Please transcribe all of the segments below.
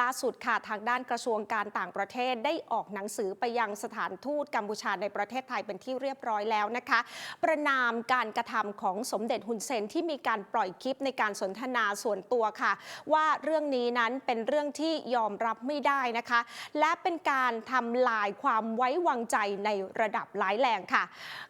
ล่าสุดค่ะทางด้านกระทรวงการต่างประเทศได้ออกหนังสือไปยังสถานทูตกัมพูชาในประเทศไทยเป็นที่เรียบร้อยแล้วนะคะ ประนามการกระทำของสมเด็จฮุนเซนที่มีการปล่อยคลิปในการสนทนาส่วนตัวค่ะ ว่าเรื่องนี้นั้นเป็นเรื่องที่ยอมรับไม่ได้นะคะ และเป็นการทำลายความไว้วางใจในระดับร้ายแรงค่ะ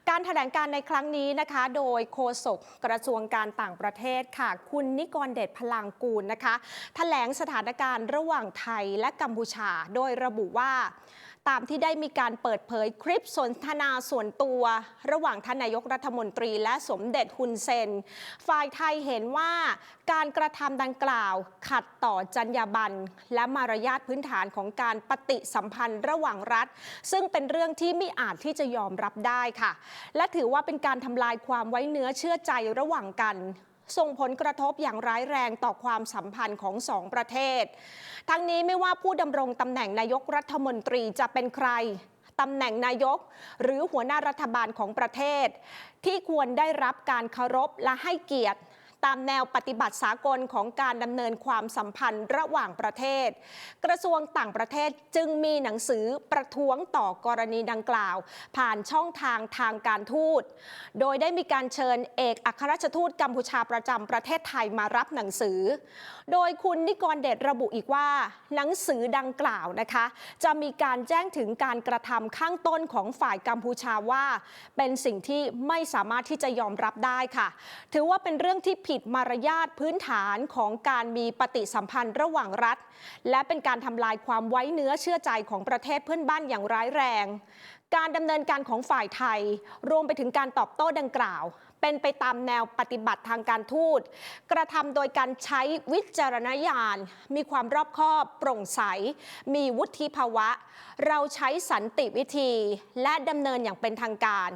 การแถลงการในครั้งนี้นะคะ โดยโฆษกกระทรวงการต่างประเทศค่ะ คุณนิกรเดชพลังกูลนะคะ แถลงสถานการณ์ระหว่างว่างไทยและกัมพูชา โดยระบุว่า ตามที่ได้มีการเปิดเผยคลิปสนทนาส่วนตัว ระหว่างท่านนายกรัฐมนตรีและสมเด็จฮุนเซน ฝ่ายไทยเห็นว่าการกระทำดังกล่าวขัดต่อจรรยาบรรณและมารยาทพื้นฐานของการปฏิสัมพันธ์ระหว่างรัฐ ซึ่งเป็นเรื่องที่ไม่อาจที่จะยอมรับได้ค่ะ และถือว่าเป็นการทำลายความไว้เนื้อเชื่อใจระหว่างกัน ส่งผลกระทบอย่างร้ายแรงต่อความสัมพันธ์ของสองประเทศ ทั้งนี้ไม่ว่าผู้ดำรงตำแหน่งนายกรัฐมนตรีจะเป็นใครตำแหน่งนายก หรือหัวหน้ารัฐบาลของประเทศ ที่ควรได้รับการเคารพและให้เกียรติ ตามแนวปฏิบัติสากลของการดำเนินความสัมพันธ์ระหว่างประเทศ กระทรวงต่างประเทศจึงมีหนังสือประท้วงต่อกรณีดังกล่าว ผ่านช่องทางทางการทูต โดยได้มีการเชิญเอกอัครราชทูตกัมพูชาประจำประเทศไทยมารับหนังสือ โดยคุณนิกรเดชระบุอีกว่า หนังสือดังกล่าวนะคะ จะมีการแจ้งถึงการกระทำข้างต้นของฝ่ายกัมพูชาว่า เป็นสิ่งที่ไม่สามารถที่จะยอมรับได้ค่ะ ถือว่าเป็นเรื่องที่ผิดมารยาทพื้นฐานของการมีปฏิสัมพันธ์ระหว่างรัฐ และเป็นการทำลายความไว้เนื้อเชื่อใจของประเทศเพื่อนบ้านอย่างร้ายแรง การดำเนินการของฝ่ายไทย รวมไปถึงการตอบโต้ดังกล่าวเป็นไปตามแนวปฏิบัติทางการทูต กระทำโดยการใช้วิจารณญาณ มีความรอบคอบโปร่งใส มีวุฒิภาวะ เราใช้สันติวิธีและดำเนินอย่างเป็นทางการ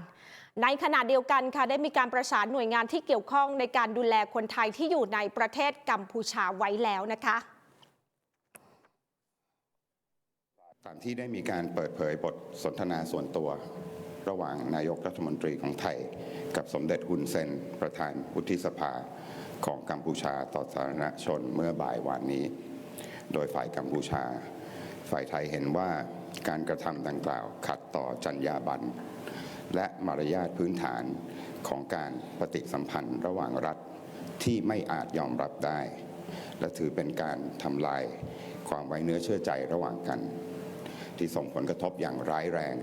ในขณะเดียวกันค่ะได้มีการประสานหน่วยงานที่เกี่ยวข้องในการดูแลคนไทยที่อยู่ในประเทศกัมพูชาไว้แล้วนะคะตามที่ได้มีการเปิดเผยบทสนทนาส่วนตัว ระหว่างนายกรัฐมนตรีของไทย กับสมเด็จฮุนเซน ประธานวุฒิสภาของกัมพูชาต่อสาธารณชนเมื่อบ่ายวานนี้ โดยฝ่ายกัมพูชา ฝ่ายไทยเห็นว่าการกระทำดังกล่าวขัดต่อจรรยาบรรณ และมารยาทพื้นฐานของการปฏิสัมพันธ์ระหว่างรัฐที่ไม่อาจยอมรับได้ และถือเป็นการทำลายความไว้เนื้อเชื่อใจระหว่างกัน ที่ส่งผลกระทบอย่างร้ายแรง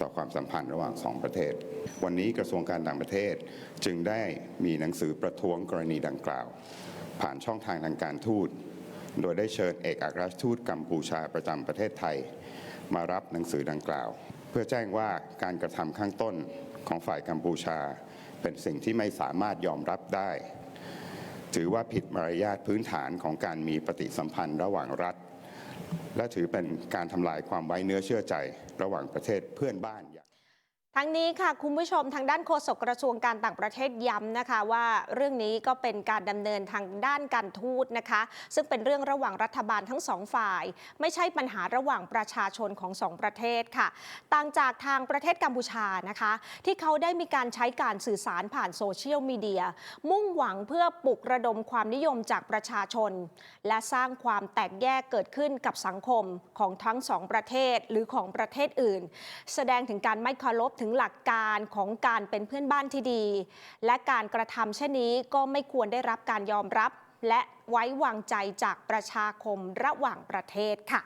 ต่อความสัมพันธ์ระหว่างสองประเทศ วันนี้กระทรวงการต่างประเทศจึงได้มีหนังสือประท้วงกรณีดังกล่าว ผ่านช่องทางทางการทูตโดยได้เชิญเอกอัครราชทูตกัมพูชาประจำประเทศไทย มารับหนังสือดังกล่าว เพื่อแจ้งว่าการกระทำข้างต้นของฝ่ายกัมพูชา เป็นสิ่งที่ไม่สามารถยอมรับได้ ถือว่าผิดมารยาทพื้นฐานของการมีปฏิสัมพันธ์ระหว่างรัฐ และถือเป็นการทำลายความไว้เนื้อเชื่อใจระหว่างประเทศเพื่อนบ้านอย่าง ทั้งนี้ค่ะคุณผู้ชมทางด้านโฆษกกระทรวงการต่างประเทศย้ำนะคะ ว่าเรื่องนี้ก็เป็นการดำเนินทางด้านการทูตนะคะ ซึ่งเป็นเรื่องระหว่างรัฐบาลทั้งสองฝ่าย ไม่ใช่ปัญหาระหว่างประชาชนของสองประเทศค่ะ ต่างจากทางประเทศกัมพูชานะคะ ที่เขาได้มีการใช้การสื่อสารผ่านโซเชียลมีเดียมุ่งหวังเพื่อปลุกระดมความนิยมจากประชาชน และสร้างความแตกแยกเกิดขึ้นกับสังคมของทั้งสองประเทศหรือของประเทศอื่น แสดงถึงการไม่เคารพถึงหลักการของการเป็นเพื่อนบ้านที่ดี และการกระทำเช่นนี้ก็ไม่ควรได้รับการยอมรับ และไว้วางใจจากประชาคมระหว่างประเทศค่ะ